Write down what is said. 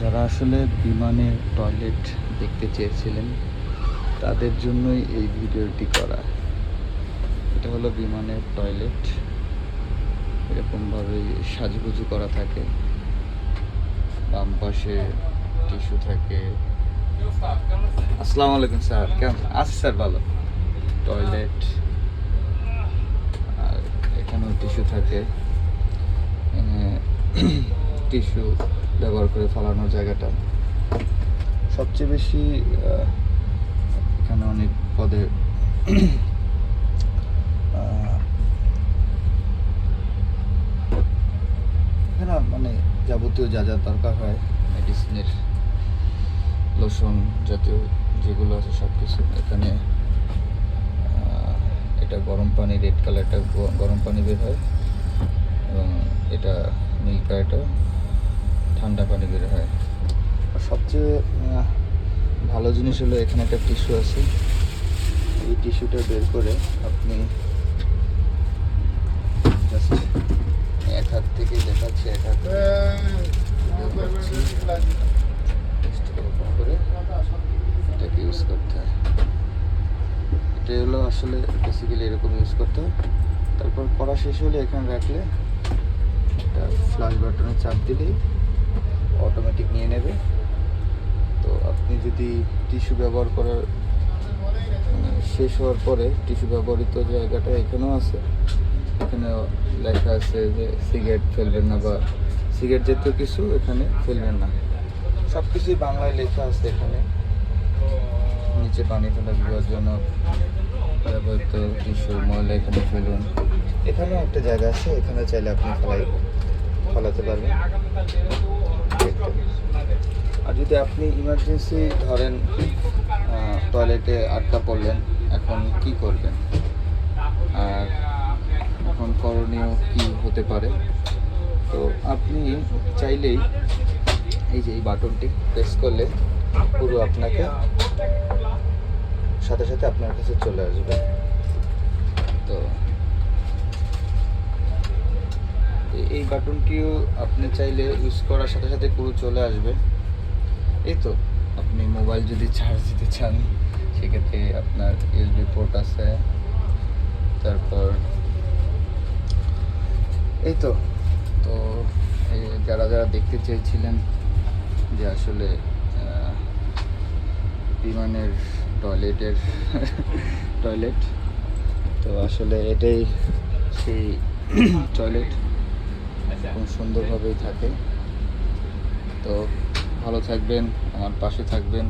যারা আসলে বিমানের টয়লেট দেখতে চেয়েছিলেন, তাদের জন্যই এই ভিডিওটি করা। এটা হলো বিমানের টয়লেট। এরকমভাবে সাজুগুজু করা থাকে। বাম পাশে টিস্যু থাকে। আসসালামু আলাইকুম স্যার, কেমন? আছি স্যার ভালো। টয়লেট, আর এখানেও টিস্যু থাকে। টিস্যু ব্যবহার করে ফালানোর জায়গাটা। সবচেয়ে বেশি এখানে অনেক পদে মানে যাবতীয় যা যা দরকার হয় মেডিসিনের লোশন জাতীয় যেগুলো আছে সব কিছু এখানে এটা গরম পানি রেড কালারটা গরম পানি বের হয় এবং এটা নীল কালারটা ঠান্ডা পানি বের হয়। আর সবচেয়ে ভালো জিনিস হলো এখানে একটা টিস্যু আছে। এই টিস্যুটা বের করে আপনি জাস্ট এক হাত থেকে দেখাচ্ছি এক হাত করে এটাকে ইউজ করতে হয়। এটা হলো আসলে বেসিক্যালি এরকম ইউজ করতে হয়। তারপর করা শেষ হলে এখানে রাখলে এটা ফ্লাশ বাটনে চাপ দিলেই অটোমেটিক নিয়ে নেবে। তো আপনি যদি টিস্যু ব্যবহার করার মানে শেষ হওয়ার পরে টিস্যু ব্যবহৃত জায়গাটা এখানেও আছে। এখানে লেখা আছে যে সিগারেট ফেলবেন না বা সিগারেট জাতীয় কিছু এখানে ফেলবেন না। সব কিছুই বাংলায় লেখা আছে এখানে। নিচে পানি ফেলা বিপজ্জনক ব্যবহৃত টিস্যু ময়লা এখানে ফেলুন। এখানেও একটা জায়গা আছে এখানে চাইলে আপনি ফেলাই ফলাতে পারবেন। আর যদি আপনি ইমার্জেন্সি ধরেন টয়লেটে আটকা পড়লেন, এখন কি করবেন? আর এখন করণীয় কি হতে পারে? তো আপনি চাইলেই এই যে এই বাটনটি প্রেস করলে পুরো আপনাকে সাথে সাথে আপনার কাছে চলে আসবে তো বাটনটিও আপনি চাইলে ইউজ করার সাথে সাথে পুরো চলে আসবে। এই তো, আপনি মোবাইল যদি চার্জ দিতে চান, সেক্ষেত্রে আপনার ইউএসবি পোর্ট আছে। তারপর, এই তো তো যারা যারা দেখতে চেয়েছিলেন যে আসলে বিমানের টয়লেটের, টয়লেট, তো আসলে এটাই সেই টয়লেট। খুব সুন্দরভাবেই থাকে। তো ভালো থাকবেন আমার পাশে থাকবেন।